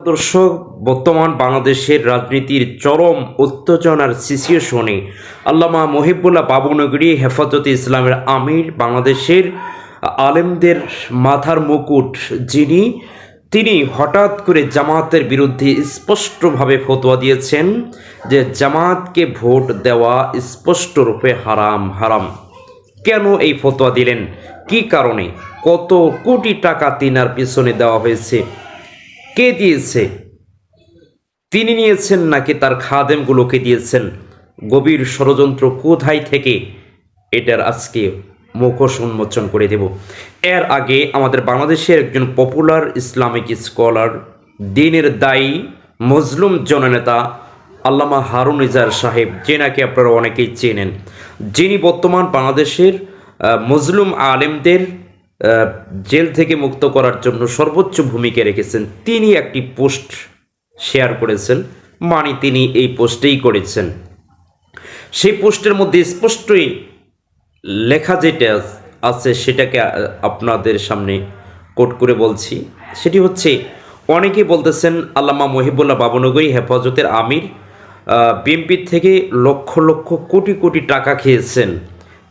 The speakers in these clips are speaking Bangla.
দর্শক, বর্তমান বাংলাদেশের রাজনীতির চরম উত্তেজনার সিচুয়েশনে আল্লামা মহিবুল্লাহ বাবুনগরী হেফাজতে ইসলামের আমির বাংলাদেশের আলেমদের মাথার মুকুট, যিনি, তিনি হঠাৎ করে জামাতের বিরুদ্ধে স্পষ্টভাবে ফতোয়া দিয়েছেন যে জামাতকে ভোট দেওয়া স্পষ্টরূপে হারাম হারাম। কেন এই ফতোয়া দিলেন? কি কারণে? কত কোটি টাকা তিনার পিছনে দেওয়া হয়েছে? কে দিয়েছে? তিনি নিয়েছেন নাকি তার খাদেমগুলোকে দিয়েছেন? গভীর ষড়যন্ত্র কোথায় থেকে? এটার আজকে মুখোশ উন্মোচন করে দেব। এর আগে আমাদের বাংলাদেশের একজন পপুলার ইসলামিক স্কলার দিনের দায়ী মজলুম জননেতা আল্লামা হারুন ইজার সাহেব যে নাকি আপনারা অনেকেই চেনেন, যিনি বর্তমান বাংলাদেশের মজলুম আলেমদের জেল থেকে মুক্ত করার জন্য সর্বোচ্চ ভূমিকা রেখেছেন। তিনি একটি পোস্ট শেয়ার করেছেন মানে তিনি এই পোস্টেই করেছেন। সেই পোস্টের মধ্যে স্পষ্টই লেখা যেটা আছে, সেটাকে আপনাদের সামনে কোট করে বলছি। সেটি হচ্ছে, অনেকেই বলতেছেন, আল্লামা মহিবুল্লাহ বাবনগরী হেফাজতের আমির বিএনপির থেকে লক্ষ লক্ষ কোটি কোটি টাকা খেয়েছেন।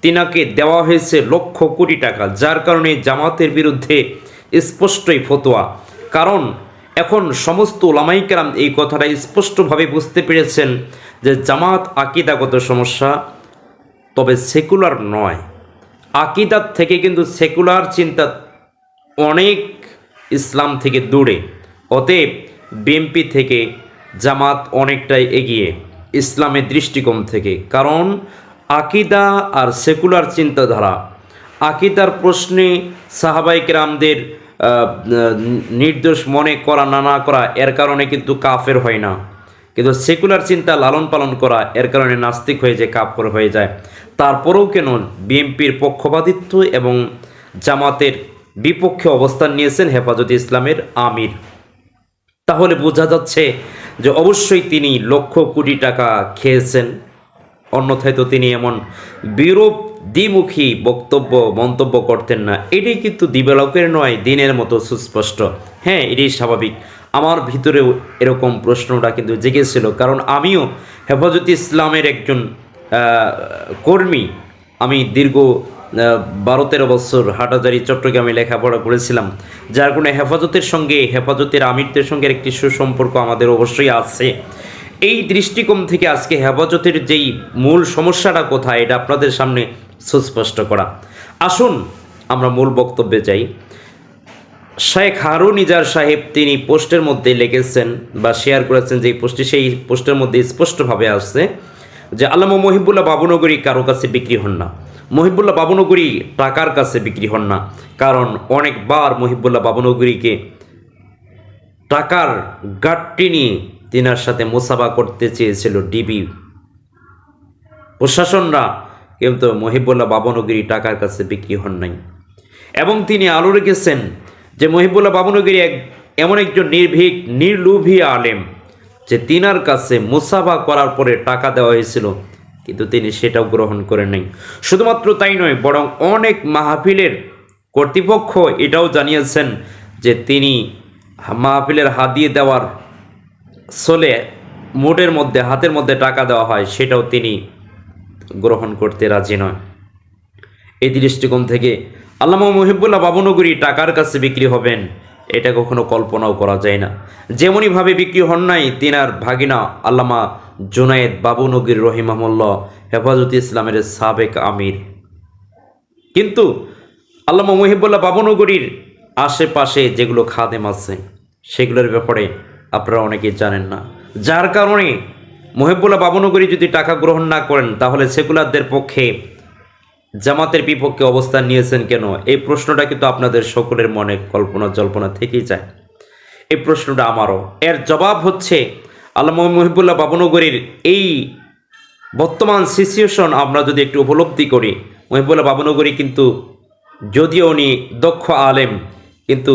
তিনাকে দেওয়া হয়েছে লক্ষ কোটি টাকা, যার কারণে জামাতের বিরুদ্ধে স্পষ্টই ফতোয়া। কারণ এখন সমস্ত ওলামাইকারাম এই কথাটা স্পষ্টভাবে বুঝতে পেরেছেন যে জামাত আকিদাগত সমস্যা, তবে সেকুলার নয়। আকিদার থেকে কিন্তু সেকুলার চিন্তা অনেক ইসলাম থেকে দূরে। অতএব বিএমপি থেকে জামাত অনেকটাই এগিয়ে, ইসলামের দৃষ্টিকোণ থেকে। কারণ আকিদা আর সেকুলার চিন্তাধারা। আকিদার প্রশ্নে সাহাবাইক রামদের নির্দোষ মনে করা না না করা, এর কারণে কিন্তু কাফের হয় না। কিন্তু সেকুলার চিন্তা লালন পালন করা, এর কারণে নাস্তিক হয়ে যায় কাপড় হয়ে যায়। তারপরেও কেন বিএনপির পক্ষপাতিত্ব এবং জামাতের বিপক্ষে অবস্থান নিয়েছেন হেফাজতে ইসলামের আমির? তাহলে বোঝা যাচ্ছে যে অবশ্যই তিনি লক্ষ কোটি টাকা খেয়েছেন। অন্যথায় তো তিনি এমন বিরূপ, দ্বিমুখী বক্তব্য, মন্তব্য করতেন না। এটি কিন্তু দিবালকের নয়, দিনের মতো সুস্পষ্ট। হ্যাঁ এটি স্বাভাবিক। আমার ভিতরেও এরকম প্রশ্নটা কিন্তু জেগেছিল। কারণ আমিও হেফাজত ইসলামের একজন কর্মী। আমি দীর্ঘ বারো তেরো বছর হাটাজারি, চট্টগ্রামে লেখাপড়া করেছিলাম। যার কারণে হেফাজতের সঙ্গে, হেফাজতের আমিরদের সঙ্গে একটি সুসম্পর্ক আমাদের অবশ্যই আছে। এই দৃষ্টিকোণ থেকে আজকে হেফাজতের যেই মূল সমস্যাটা কোথায়, এটা আপনাদের সামনে সুস্পষ্ট করা। আসুন, আমরা মূল বক্তব্যে যাই। শেখ হারুন ইজার সাহেব তিনি পোস্টের মধ্যে লিখেছেন বা শেয়ার করেছেন যে পোস্টটি, সেই পোস্টের মধ্যে স্পষ্টভাবে আসছে যে, আল্লামা মহিবুল্লাহ বাবুনগরী কারও কাছে বিক্রি হন না। মহিবুল্লাহ বাবুনগরী টাকার কাছে বিক্রি হন না। কারণ অনেকবার মহিবুল্লাহ বাবুনগরীকে টাকার গাটটি নিয়ে তিনার সাথে মোসাবা করতে চেয়েছিল ডিবি। প্রশাসনরা কিন্তু মহিবুল্লাহ বাবনগিরি টাকার কাছে বিক্রি হন নাই। এবং তিনি আরও রেখেছেন যে মহিবুল্লাহ বাবনগিরি এক এমন একজন নির্ভীক, নির্লোভী আলেম যে তিনার কাছে মুসাফা করার পরে টাকা দেওয়া হয়েছিল, কিন্তু তিনি সেটাও গ্রহণ করে নাই। শুধুমাত্র তাই নয়, বরং অনেক মাহফিলের কর্তৃপক্ষ এটাও জানিয়েছেন যে তিনি মাহফিলের হাদিয়ে দেওয়ার চলে মোটের মধ্যে, হাতের মধ্যে টাকা দেওয়া হয়, সেটাও তিনি গ্রহণ করতে রাজি নয় এই দৃষ্টিকোণ থেকে আল্লামা মহিবুল্লাহ বাবুনগরী টাকার কাছে বিক্রি হবেন, এটা কখনো কল্পনাও করা যায় না। যেমনইভাবে বিক্রি হন নাই, তিনার ভাগিনা আল্লামা জুনায়েদ বাবুনগরী রহিমাহুল্লাহ, হেফাজত ইসলামের সাবেক আমির। কিন্তু আল্লামা মহিবুল্লাহ বাবুনগরীর আশেপাশে যেগুলো খাদেম আছে, সেগুলোর ব্যাপারে আপনারা অনেকেই জানেন না। যার কারণে মহিবুল্লাহ বাবনগরী যদি টাকা গ্রহণ না করেন, তাহলে সেকুলারদের পক্ষে, জামাতের বিপক্ষে অবস্থান নিয়েছেন কেন? এই প্রশ্নটা কিন্তু আপনাদের সকলের মনে কল্পনা জল্পনা থেকেই যায়। এই প্রশ্নটা আমারও। এর জবাব হচ্ছে আল্লামা মহিবুল্লাহ বাবনগরীর এই বর্তমান সিচুয়েশন আমরা যদি একটু উপলব্ধি করি, মহিবুল্লাহ বাবনগরী কিন্তু যদিও উনি দক্ষ আলেম, কিন্তু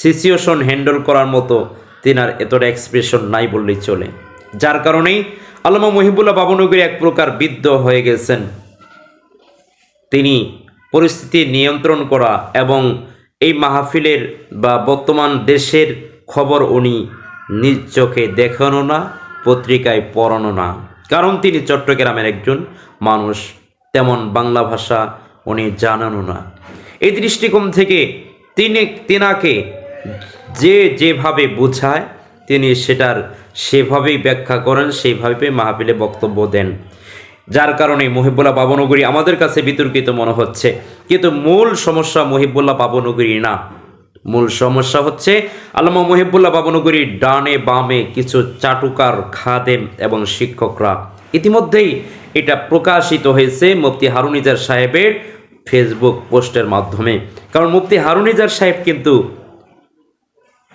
সিচুয়েশন হ্যান্ডেল করার মতো তিনার এতটা এক্সপ্রেশন নাই বললেই চলে। যার কারণেই আল্লামা মহিবুল্লাহ বাবনগরী এক প্রকার বিদ্ধ হয়ে গেছেন। তিনি পরিস্থিতি নিয়ন্ত্রণ করা এবং এই মাহফিলের বা বর্তমান দেশের খবর উনি নিজ চোখে দেখানো না, পত্রিকায় পড়ানো না। কারণ তিনি চট্টগ্রামের একজন মানুষ, তেমন বাংলা ভাষা উনি জানানো না। এই দৃষ্টিকোণ থেকে তিনি তেনাকে যে যেভাবে বোঝায়, তিনি সেটার সেভাবেই ব্যাখ্যা করেন, সেইভাবে মাহফিলে বক্তব্য দেন। যার কারণে মহিবুল্লাহ বাবনগরী আমাদের কাছে বিতর্কিত মনে হচ্ছে। কিন্তু মূল সমস্যা মহিবুল্লাহ বাবনগরী না। মূল সমস্যা হচ্ছে, আল্লামা মহিবুল্লাহ বাবনগরীর ডানে বামে কিছু চাটুকার খাদেম এবং শিক্ষকরা। ইতিমধ্যেই এটা প্রকাশিত হয়েছে মুফতি হারুনিজার সাহেবের ফেসবুক পোস্টের মাধ্যমে। কারণ মুফতি হারুনিজার সাহেব কিন্তু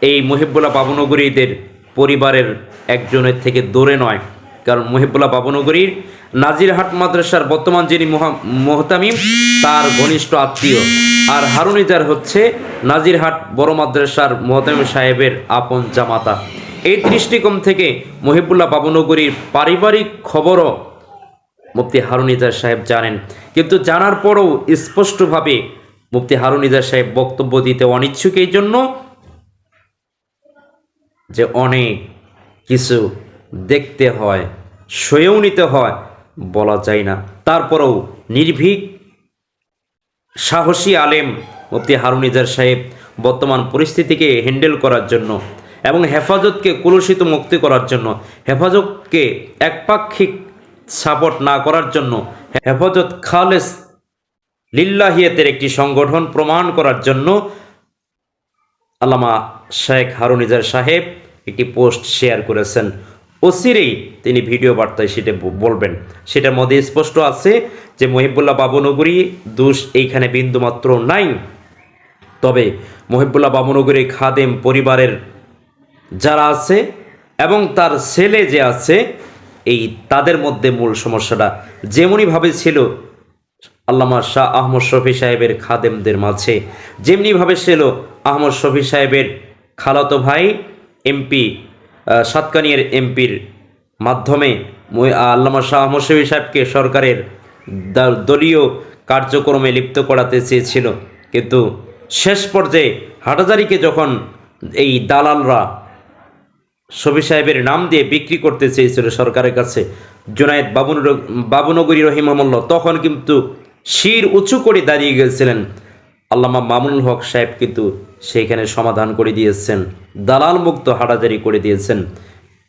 এই মহিবুল্লাহ বাবুনগরীদের পরিবারের একজনের থেকে দূরে নয়। কারণ মহিবুল্লাহ বাবুনগরীর নাজিরহাট মাদ্রাসার বর্তমান যিনি মহা- মোহতামিম, তার ঘনিষ্ঠ আত্মীয়। আর হারুনিজার হচ্ছে নাজিরহাট বড় মাদ্রাসার মোহতামিম সাহেবের আপন জামাতা। এই দৃষ্টিকোণ থেকে মহিবুল্লাহ বাবুনগরীর পারিবারিক খবরও মুফতি হারুনিজার সাহেব জানেন। কিন্তু জানার পরও স্পষ্টভাবে মুফতি হারুনিজার সাহেব বক্তব্য দিতে অনিচ্ছুক। এই জন্য যে অনেক কিছু দেখতে হয়, সয়েও নিতে হয়, বলা যায় না। তারপরেও নির্ভীক, সাহসী আলেম মুফতি হারুনিজার সাহেব বর্তমান পরিস্থিতিকে হ্যান্ডেল করার জন্য এবং হেফাজতকে কলুষিত মুক্তি করার জন্য, হেফাজতকে একপাক্ষিক সাপোর্ট না করার জন্য হেফাজত খালেস লিল্লাহিয়াতের একটি সংগঠন প্রমাণ করার জন্য আল্লামা শেখ হারুনিজার সাহেব একটি পোস্ট শেয়ার করেছেন। অচিরেই তিনি ভিডিও বার্তায় সেটা বলবেন। সেটার মধ্যে স্পষ্ট আছে যে মহিবুল্লাহ বাবনগরী দোষ এইখানে বিন্দুমাত্র নাই। তবে মহিবুল্লাহ বাবনগরী খাদেম পরিবারের যারা আছে এবং তার ছেলে যে আছে, এই তাদের মধ্যে মূল সমস্যাটা যেমনইভাবে ছিল আল্লামা শাহ আহমদ শফি সাহেবের খাদেমদের মাঝে, যেমনিভাবে ছিল আহমদ শফি সাহেবের খালাতো ভাই এমপি সাতকানিয়ার এমপির মাধ্যমে আল্লামা শাহ আহমদ সাহেবকে সরকারের দলীয় কার্যক্রমে লিপ্ত করাতে চেয়েছিল। কিন্তু শেষ পর্যায়ে হাটাজারিকে যখন এই দালালরা শফি সাহেবের নাম দিয়ে বিক্রি করতে চেয়েছিল সরকারের কাছে, জুনায়েদ বাবুন বাবুনগরী রহিমামল্ল তখন কিন্তু শির উঁচু করে দাঁড়িয়ে গেছিলেন আল্লামা মামুনুল হক সাহেব। কিন্তু সেইখানে সমাধান করে দিয়েছেন। দালাল মুক্ত হাটাজারি করে দিয়েছেন।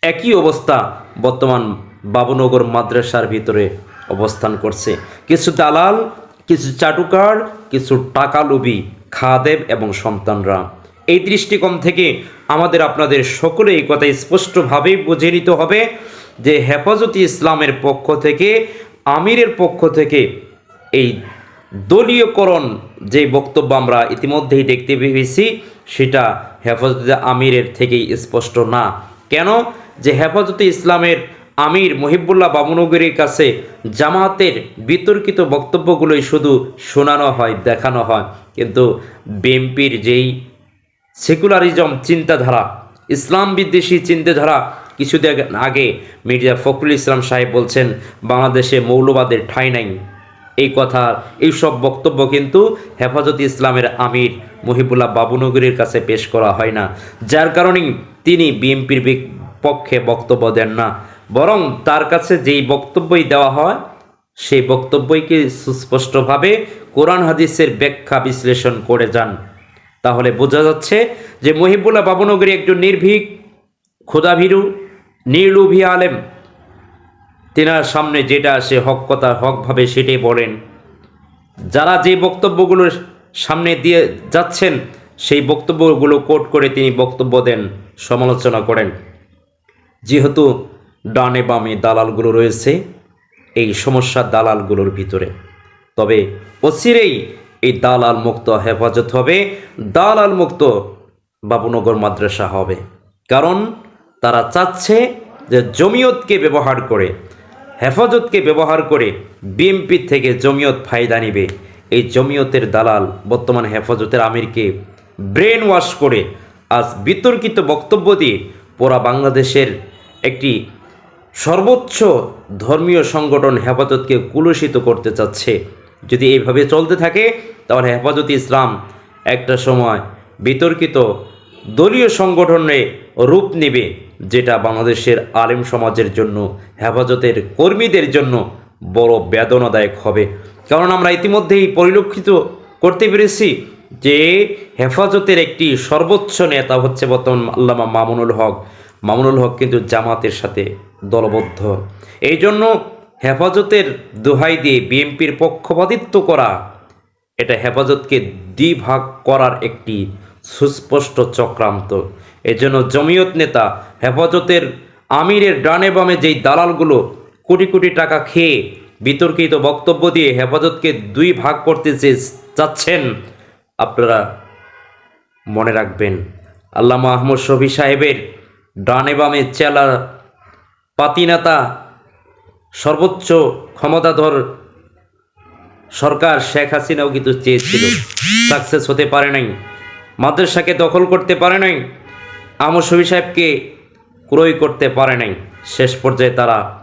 একই অবস্থা বর্তমান বাবুনগর মাদ্রাসার ভিতরে অবস্থান করছে। কিছু দালাল, কিছু চাটুকার, কিছু টাকা লোভী খাদেব এবং সন্তানরা। এই দৃষ্টিকোণ থেকে আমাদের আপনাদের সকলে এই কথা স্পষ্টভাবেই বুঝে নিতে হবে যে হেফাজতি ইসলামের পক্ষ থেকে, আমিরের পক্ষ থেকে এই দলীয়করণ যে বক্তব্য আমরা ইতিমধ্যেই দেখতে পেয়েছি, সেটা হেফাজতে আমিরের থেকেই স্পষ্ট না। কেন? যে হেফাজতে ইসলামের আমির মহিবুল্লাহ বাবুনগরীর কাছে জামাতের বিতর্কিত বক্তব্যগুলোই শুধু শোনানো হয়, দেখানো হয়। কিন্তু বিএনপির যেই সেকুলারিজম চিন্তাধারা, ইসলাম বিদ্বেষী চিন্তাধারা কিছুদিন আগে মির্জা ফখরুল ইসলাম সাহেব বলছেন, বাংলাদেশে মৌলবাদের ঠাঁই নাই। এই কথা এইসব বক্তব্য কিন্তু হেফাজত ইসলামের আমির মহিবুল্লাহ বাবুনগরীর কাছে পেশ করা হয় না। যার কারণেই তিনি বিএনপির পক্ষে বক্তব্য দেন না। বরং তার কাছে যেই বক্তব্যই দেওয়া হয়, সেই বক্তব্যইকে সুস্পষ্টভাবে কোরআন হাদিসের ব্যাখ্যা বিশ্লেষণ করে যান। তাহলে বোঝা যাচ্ছে যে মহিবুল্লাহ বাবনগরী একজন নির্ভীক ক্ষুদাভীরু নির্লুভী আলেম। তেনার সামনে যেটা আসে হক কথা হকভাবে সেটাই বলেন যারা যে বক্তব্যগুলোর সামনে দিয়ে যাচ্ছেন, সেই বক্তব্যগুলো কোট করে তিনি বক্তব্য দেন, সমালোচনা করেন। যেহেতু ডানে বামে দালালগুলো রয়েছে, এই সমস্যা দালালগুলোর ভিতরে। তবে অচিরেই এই দালাল মুক্ত হেফাজত হবে দালাল মুক্ত বাবুনগর মাদ্রাসা হবে। কারণ তারা চাচ্ছে যে জমিয়তকে ব্যবহার করে হেফাজতকে ব্যবহার করে বিএমপি থেকে জমিয়ত ফায়দা নিবে। এই জমিয়তের দালাল বর্তমান হেফাজতের আমিরকে ব্রেন ওয়াশ করে আজ বিতর্কিত বক্তব্য দিয়ে পুরা বাংলাদেশের একটি সর্বোচ্চ ধর্মীয় সংগঠন হেফাজতকে কুলুষিত করতে চাচ্ছে। যদি এইভাবে চলতে থাকে, তাহলে হেফাজত ইসলাম একটা সময় বিতর্কিত দলীয় সংগঠনে রূপ নেবে। যেটা বাংলাদেশের আলেম সমাজের জন্য, হেফাজতের কর্মীদের জন্য বড় বেদনাদায়ক হবে। কারণ আমরা ইতিমধ্যেই পরিলক্ষিত করতে পেরেছি যে হেফাজতের একটি সর্বোচ্চ নেতা হচ্ছে বর্তমান আল্লামা মামুনুল হক। মামুনুল হক কিন্তু জামাতের সাথে দলবদ্ধ। এই জন্য হেফাজতের দোহাই দিয়ে বিএনপির পক্ষপাতিত্ব করা, এটা হেফাজতকে দ্বিভাগ করার একটি সুস্পষ্ট চক্রান্ত। এজন্য জমিয়ত নেতা হেফাজতের আমিরের ডানে বামে যেই দালালগুলো কোটি কোটি টাকা খেয়ে বিতর্কিত বক্তব্য দিয়ে হেফাজতকে দুই ভাগ করতে চাচ্ছেন, আপনারা মনে রাখবেন। আল্লামা আহমদ শফি সাহেবের ডানে বামে চেলা পাতিনাতা সর্বোচ্চ ক্ষমতাধর সরকার শেখ হাসিনাও কিন্তু চেয়েছিল। সাকসেস হতে পারে নাই। মাদ্রাসাকে দখল করতে পারে নাই আমর শফি সাহেবকে ক্রয় করতে পারে নাই। শেষ পর্যায়ে তারা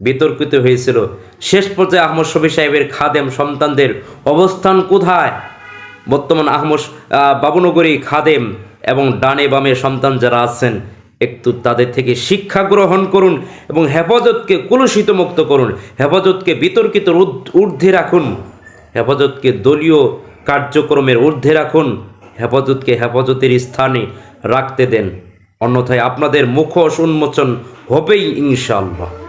বিতর্কিত হয়েছিল। শেষ পর্যায়ে আহমদ শফি সাহেবের খাদেম সন্তানদের অবস্থান কোথায়? বর্তমান আহমদ আহ, বাবুনগরী খাদেম এবং ডানে বামে সন্তান যারা আছেন একটু তাদের থেকে শিক্ষা গ্রহণ করুন এবং হেফাজতকে কলুষিত মুক্ত করুন। হেফাজতকে বিতর্কিত ঊর্ধ্বে রাখুন। হেফাজতকে দলীয় কার্যক্রমের ঊর্ধ্বে রাখুন। হেফাজতকে হেফাজতের স্থানে রাখতে দেন। অন্যথায় আপনাদের মুখোশ উন্মোচন হবেই ইনশাআল্লাহ।